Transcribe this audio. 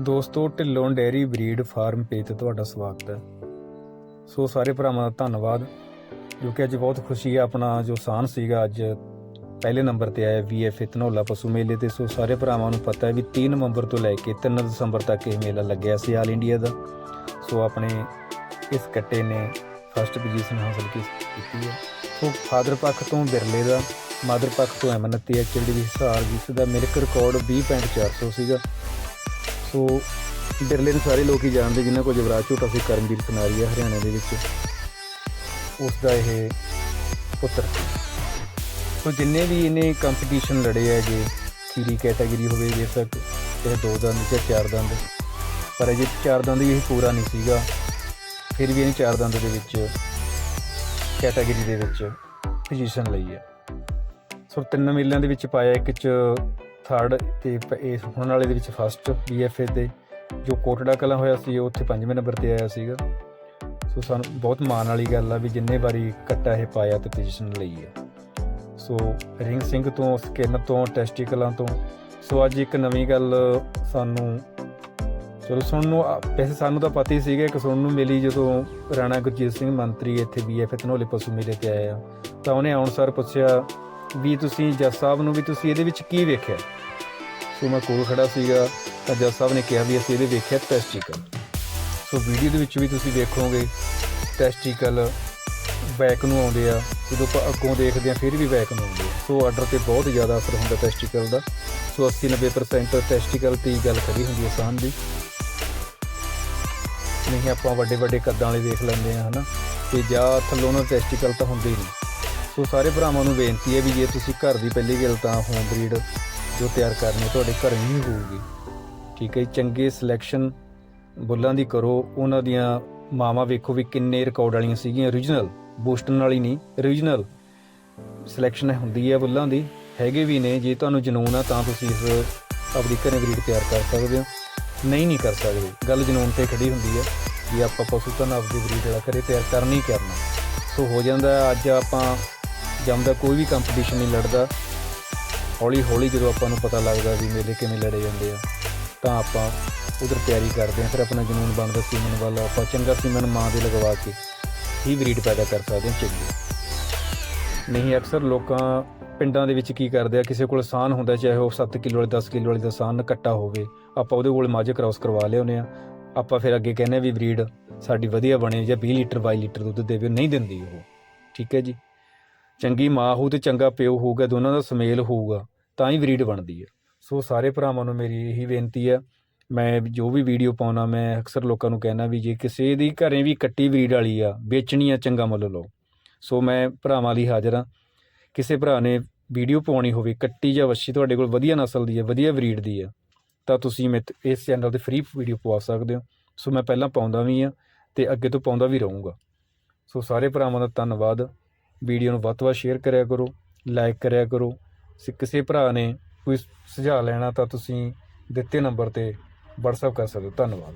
ਦੋਸਤੋ, Dhillon dairy breed farm page ਤੇ ਤੁਹਾਡਾ ਸਵਾਗਤ ਹੈ। ਸੋ ਸਾਰੇ ਭਰਾਵਾਂ ਦਾ ਧੰਨਵਾਦ, ਜੋ ਕਿ ਅੱਜ ਬਹੁਤ ਖੁਸ਼ੀ ਹੈ। ਆਪਣਾ ਜੋ ਸਾਨ ਸੀਗਾ, ਅੱਜ ਪਹਿਲੇ ਨੰਬਰ ਤੇ ਆਇਆ ਵੀਐਫ ਧਨੌਲਾ ਪਸ਼ੂ ਮੇਲੇ ਤੇ। ਸੋ ਸਾਰੇ ਭਰਾਵਾਂ ਨੂੰ ਪਤਾ ਹੈ ਵੀ 3 ਨਵੰਬਰ ਤੋਂ ਲੈ ਕੇ 3 ਦਸੰਬਰ ਤੱਕ ਇਹ ਮੇਲਾ ਲੱਗਿਆ ਸੀ ਆਲ ਇੰਡੀਆ ਦਾ। ਸੋ ਆਪਣੇ ਇਸ ਕੱਟੇ ਨੇ ਫਸਟ ਪੋਜੀਸ਼ਨ ਹਾਸਲ ਕੀ- ਕੀਤੀ ਹੈ। ਸੋ ਫਾਦਰ ਪੱਖ ਤੋਂ ਬਿਰਲੇ ਦਾ, ਮਾਦਰ ਪੱਖ ਤੋਂ ਐਮਨਤੀ ਐਚਡੀ ਦੀ ਹਿਸਾਰ ਜਿਸ ਦਾ ਮਿਲਕ ਰਿਕਾਰਡ 20.400 ਸੀਗਾ। ਸੋ ਬਿਰਲੇ ਨੂੰ ਸਾਰੇ ਲੋਕ ਹੀ ਜਾਣਦੇ ਜਿਨ੍ਹਾਂ ਕੋਲ ਜਵਰਾਜ ਝੋਟਾ ਸੀ ਕਰਮਵੀਰ ਸਨਾਰੀ ਹੈ ਹਰਿਆਣਾ ਦੇ ਵਿੱਚ। ਉਸ ਦਾ ਇਹ ਪੁੱਤਰ। ਸੋ ਜਿੰਨੇ ਵੀ ਇਹਨੇ ਕੰਪੀਟੀਸ਼ਨ ਲੜੇ ਹੈਗੇ ਖੀਰੀ ਕੈਟਾਗਰੀ ਹੋਵੇ ਬੇਸ਼ੱਕ ਇਹ ਦੋ ਦੰਦ ਜਾਂ ਚਾਰ ਦੰਦ, ਪਰ ਅਜੇ ਚਾਰ ਦੰਦ ਵੀ ਇਹ ਪੂਰਾ ਨਹੀਂ ਸੀਗਾ। ਫਿਰ ਵੀ ਇਹਨੇ ਚਾਰ ਦੰਦ ਦੇ ਵਿੱਚ ਕੈਟਾਗਰੀ ਦੇ ਵਿੱਚ ਪੋਜੀਸ਼ਨ ਲਈ ਹੈ ਸੋ ਤਿੰਨ ਮੇਲਿਆਂ ਦੇ ਵਿੱਚ ਪਾਇਆ ਇੱਕ ਚ ਥਰਡ ਤੇ ਪ- ਇਹ ਹੁਣ ਵਾਲੇ ਦੇ ਵਿੱਚ ਫਸਟ ਬੀਐਫਏ ਤੇ ਜੋ ਕੋਟੜਾ ਕਲਾਂ ਹੋਇਆ ਸੀ, ਉਹ ਉੱਥੇ ਪੰਜਵੇਂ ਨੰਬਰ ਤੇ ਆਇਆ ਸੀਗਾ। ਸੋ ਸਾਨੂੰ ਬਹੁਤ ਮਾਣ ਵਾਲੀ ਗੱਲ ਆ ਵੀ ਜਿੰਨੇ ਵਾਰੀ ਕੱਟਾ ਇਹ ਪਾਇਆ ਤੇ ਪੋਜੀਸ਼ਨ ਲਈ ਹੈ ਸੋ ਰਿੰਗ ਸਿੰਘ ਤੋਂ ਸਕਿਨ ਤੋਂ ਟੈਸਟੀਕਲਾਂ ਤੋਂ ਸੋ ਅੱਜ ਇੱਕ ਨਵੀਂ ਗੱਲ ਸਾਨੂੰ, ਚਲੋ ਸੁਣਨ ਨੂੰ ਆ- ਵੈਸੇ ਸਾਨੂੰ ਤਾਂ ਪਤਾ ਹੀ ਸੀਗਾ ਕਿ ਸੁਣਨ ਨੂੰ ਮਿਲੀ ਜਦੋਂ ਰਾਣਾ ਗੁਰਜੀਤ ਸਿੰਘ ਮੰਤਰੀ ਇੱਥੇ ਬੀਐਫ ਧਨੌਲੇ ਪਸ਼ੂ ਮੇਲੇ ਤੇ ਆਏ ਆ। ਤਾਂ ਉਹਨੇ ਆਉਣ ਸਾਰ ਪੁੱਛਿਆ ਵੀ ਤੁਸੀਂ ਜੱਜ ਸਾਹਿਬ ਨੂੰ ਵੀ ਤੁਸੀਂ ਇਹਦੇ ਵਿੱਚ ਕੀ ਵੇਖਿਆ? ਸੋ ਮੈਂ ਕੋਲ ਖੜਾ ਸੀਗਾ ਤਾਂ ਜੱਜ ਸਾਹਿਬ ਨੇ ਕਿਹਾ ਵੀ ਅਸੀਂ ਇਹਦੇ ਵੇਖਿਆ ਟੈਸਟੀਕਲ ਸੋ ਵੀਡੀਓ ਦੇ ਵਿੱਚ ਵੀ ਤੁਸੀਂ ਦੇਖੋਗੇ ਟੈਸਟੀਕਲ ਬੈਕ ਨੂੰ ਆਉਂਦੇ ਆ, ਜਦੋਂ ਆਪਾਂ ਅੱਗੋਂ ਦੇਖਦੇ ਆ ਫਿਰ ਵੀ ਬੈਕ ਨੂੰ ਆਉਂਦੇ ਆ। ਸੋ ਆਰਡਰ ਤੇ ਬਹੁਤ ਜ਼ਿਆਦਾ ਅਸਰ ਹੁੰਦਾ ਟੈਸਟੀਕਲ ਦਾ। ਸੋ 80 90% ਟੈਸਟੀਕਲ ਤੇ ਗੱਲ ਖੜੀ ਹੁੰਦੀ ਹੈ ਸਾਨ ਦੀ। ਨਹੀਂ, ਆਪਾਂ ਵੱਡੇ ਵੱਡੇ ਕੱਦਾਂ ਵਾਲੇ ਦੇਖ ਲੈਂਦੇ ਆ ਹਨਾ? ਤੇ ਜਾਂ ਥੱਲੋਂ ਨਾ ਟੈਸਟੀਕਲ ਤਾਂ ਹੁੰਦੇ ਨਹੀਂ। ਸੋ ਸਾਰੇ ਭਰਾਵਾਂ ਨੂੰ ਬੇਨਤੀ ਹੈ ਵੀ ਜੇ ਤੁਸੀਂ ਘਰ ਦੀ ਪਹਿਲੀ ਗੱਲ ਤਾਂ ਹੋਮ ਬਰੀਡ ਜੋ ਤਿਆਰ ਕਰਨੀ ਤੁਹਾਡੇ ਘਰ ਹੀ ਹੋਊਗੀ। ਠੀਕ ਹੈ ਚੰਗੇ ਸਿਲੈਕਸ਼ਨ ਬੁੱਲਾਂ ਦੀ ਕਰੋ। ਉਹਨਾਂ ਦੀਆਂ ਮਾਵਾਂ ਵੇਖੋ ਵੀ ਕਿੰਨੇ ਰਿਕਾਰਡ ਵਾਲੀਆਂ ਸੀਗੀਆਂ। Origignal ਬੂਸਟਨ ਵਾਲੀ ਨਹੀਂ origignal ਸਿਲੈਕਸ਼ਨ ਹੁੰਦੀ ਹੈ ਬੁੱਲਾਂ ਦੀ। ਹੈਗੇ ਵੀ ਨੇ, ਜੇ ਤੁਹਾਨੂੰ ਜਨੂਨ ਆ ਤਾਂ ਤੁਸੀਂ ਇਸ ਆਪਣੀ ਘਰੇ ਬਰੀਡ ਤਿਆਰ ਕਰ ਸਕਦੇ ਹੋ। ਨਹੀਂ ਨਹੀਂ ਕਰ ਸਕਦੇ। ਗੱਲ ਜਨੂਨ ਤੇ ਖੜੀ ਹੁੰਦੀ ਹੈ ਵੀ ਆਪਾਂ ਪਸ਼ੂ ਤਾਂ ਆਪਦੀ ਬਰੀਡ ਵਾਲਾ ਘਰੇ ਤਿਆਰ ਕਰਨਾ ਹੀ ਕਰਨਾ। ਸੋ ਹੋ ਜਾਂਦਾ, ਅੱਜ ਆਪਾਂ ਜੰਮਦਾ, ਕੋਈ ਵੀ ਕੰਪੀਟੀਸ਼ਨ ਨਹੀਂ ਲੜਦਾ। ਹੌਲੀ ਹੌਲੀ ਜਦੋਂ ਆਪਾਂ ਨੂੰ ਪਤਾ ਲੱਗਦਾ ਵੀ ਮੇਲੇ ਕਿਵੇਂ ਲੜੇ ਜਾਂਦੇ ਆ, ਤਾਂ ਆਪਾਂ ਉਧਰ ਤਿਆਰੀ ਕਰਦੇ ਆ ਫਿਰ ਆਪਣਾ ਜਨੂਨ ਬਣਦਾ ਸੀਮਨ ਵੱਲ, ਆਪਾਂ ਚੰਗਾ ਸੀਮਨ ਮਾਂ ਦੇ ਲਗਵਾ ਕੇ ਹੀ ਬਰੀਡ ਪੈਦਾ ਕਰ ਸਕਦੇ ਹਾਂ ਚੰਗੀ। ਨਹੀਂ, ਅਕਸਰ ਲੋਕਾਂ ਪਿੰਡਾਂ ਦੇ ਵਿੱਚ ਕੀ ਕਰਦੇ ਆ, ਕਿਸੇ ਕੋਲ ਸਾਨ ਹੁੰਦਾ, ਚਾਹੇ ਉਹ 7 ਕਿਲੋ ਵਾਲੇ 10 ਕਿਲੋ ਵਾਲੇ ਦਾ ਸਾਨ ਇਕੱਠਾ ਹੋਵੇ, ਆਪਾਂ ਉਹਦੇ ਕੋਲ ਮਾਝੇ ਕ੍ਰਾਸ ਕਰਵਾ ਲਿਆਉਂਦੇ ਆ ਆਪਾਂ ਫਿਰ ਅੱਗੇ ਕਹਿੰਦੇ ਆ ਵੀ ਬਰੀਡ ਸਾਡੀ ਵਧੀਆ ਬਣੇ ਜਾਂ 20 ਲੀਟਰ 22 ਲੀਟਰ ਦੁੱਧ ਦੇਵੇ, ਨਹੀਂ ਦਿੰਦੀ ਉਹ। ਠੀਕ ਹੈ ਜੀ? ਚੰਗੀ ਮਾਂ ਹੋਊ ਤੇ ਚੰਗਾ ਪਿਓ ਹੋਊਗਾ, ਦੋਨਾਂ ਦਾ ਸਮੇਲ ਹੋਊਗਾ, ਤਾਂ ਹੀ ਬਰੀਡ ਬਣਦੀ ਹੈ। ਸੋ ਸਾਰੇ ਭਰਾਵਾਂ ਨੂੰ ਮੇਰੀ ਇਹੀ ਬੇਨਤੀ ਹੈ, ਮੈਂ ਜੋ ਵੀ ਵੀਡੀਓ ਪਾਉਣਾ, ਮੈਂ ਅਕਸਰ ਲੋਕਾਂ ਨੂੰ ਕਹਿਣਾ ਵੀ ਜੇ ਕਿਸੇ ਦੀ ਘਰੇ ਵੀ ਕੱਟੀ ਬਰੀਡ ਵਾਲੀ ਆ, ਵੇਚਣੀ ਆ, ਚੰਗਾ ਮੁੱਲ ਲਓ। ਸੋ ਮੈਂ ਭਰਾਵਾਂ ਲਈ ਹਾਜ਼ਰ ਹਾਂ। ਕਿਸੇ ਭਰਾ ਨੇ ਵੀਡੀਓ ਪਾਉਣੀ ਹੋਵੇ, ਕੱਟੀ ਜਾਂ ਵੱਛੀ ਤੁਹਾਡੇ ਕੋਲ ਵਧੀਆ ਨਸਲ ਦੀ ਹੈ, ਵਧੀਆ ਬਰੀਡ ਦੀ ਹੈ, ਤਾਂ ਤੁਸੀਂ ਮੇਰੇ ਇਸ ਚੈਨਲ ਤੇ ਫ੍ਰੀ ਵੀਡੀਓ ਪਵਾ ਸਕਦੇ ਹੋ। ਸੋ ਮੈਂ ਪਹਿਲਾਂ ਪਾਉਂਦਾ ਵੀ ਆ ਤੇ ਅੱਗੇ ਤੋਂ ਪਾਉਂਦਾ ਵੀ ਰਹੂੰਗਾ। ਸੋ ਸਾਰੇ ਭਰਾਵਾਂ ਦਾ ਧੰਨਵਾਦ। ਵੀਡੀਓ ਨੂੰ ਵੱਧ ਤੋਂ ਵੱਧ ਸ਼ੇਅਰ ਕਰਿਆ ਕਰੋ ਲਾਈਕ ਕਰਿਆ ਕਰੋ। ਸੇ, ਕਿਸੇ ਭਰਾ ਨੇ ਕੋਈ ਸੁਝਾਅ ਲੈਣਾ ਤਾਂ ਤੁਸੀਂ ਦਿੱਤੇ ਨੰਬਰ ਤੇ WhatsApp ਕਰ ਸਕਦੇ ਹੋ। ਧੰਨਵਾਦ।